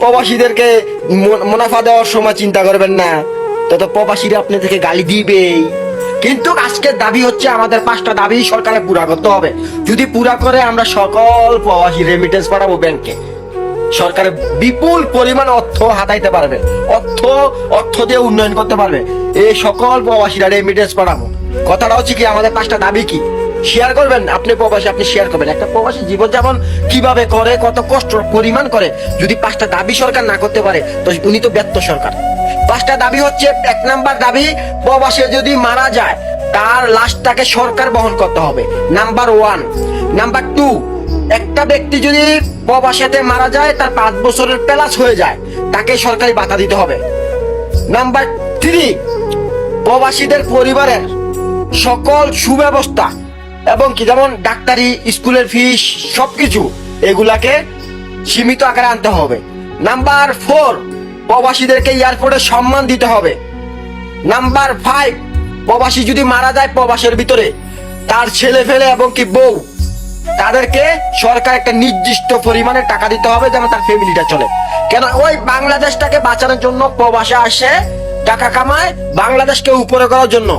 প্রবাসীদেরকে মুনাফা দেওয়ার সময় চিন্তা করবেন না। তত প্রবাসীরা আপনাদেরকে গালি দিবেই কিন্তু আজকের দাবি হচ্ছে আমাদের পাঁচটা দাবি সরকারে পুরা করতে হবে। যদি পুরা করে, আমরা সকল প্রবাসী রেমিটেন্স পাঠাবো ব্যাংকে। সরকারে বিপুল পরিমাণ অর্থ হাতাইতে পারবে। অর্থ অর্থ দিয়ে উন্নয়ন করতে পারবে। এই সকল প্রবাসীরা রেমিটেন্স পাঠাবো। কথাটা হচ্ছে কি, আমাদের পাঁচটা দাবি কি? শেয়ার করবেন আপনি প্রবাসী, আপনি শেয়ার করবেন। একটা প্রবাসী জীবনযাপন কীভাবে করে, কত কষ্ট, পরিমাণ করে, যদি পাঁচটা দাবি সরকার না করতে পারে, তো উনি তো ব্যর্থ সরকার। পাঁচটা দাবি হচ্ছে, এক নাম্বার দাবি, প্রবাসে যদি মারা যায়, তার লাশটাকে সরকার বহন করতে হবে। Number one. নাম্বার টু, একটা ব্যক্তি যদি প্রবাসেতে মারা যায়, তার পাঁচ বছরের প্লাস হয়ে যায়, তাকে সরকারি বাধা দিতে হবে। নাম্বার থ্রি, প্রবাসীদের পরিবারের সকল সুব্যবস্থা এবং কি যেমন ডাক্তারি, স্কুলের ফিস, সবকিছু এগুলাকে সীমিত আকারে আনতে হবে। নাম্বার ফোর, প্রবাসীদেরকে এয়ারপোর্টে সম্মান দিতে হবে। নাম্বার ফাইভ, প্রবাসী যদি মারা যায় প্রবাসের ভিতরে, তার ছেলে ফেলে এবং কি বউ, তাদেরকে সরকার একটা নির্দিষ্ট পরিমাণে টাকা দিতে হবে যেন তার ফ্যামিলিটা চলে। কেন ওই বাংলাদেশটাকে বাঁচানোর জন্য প্রবাসে আসে, টাকা কামায় বাংলাদেশকে উপরে করার জন্য।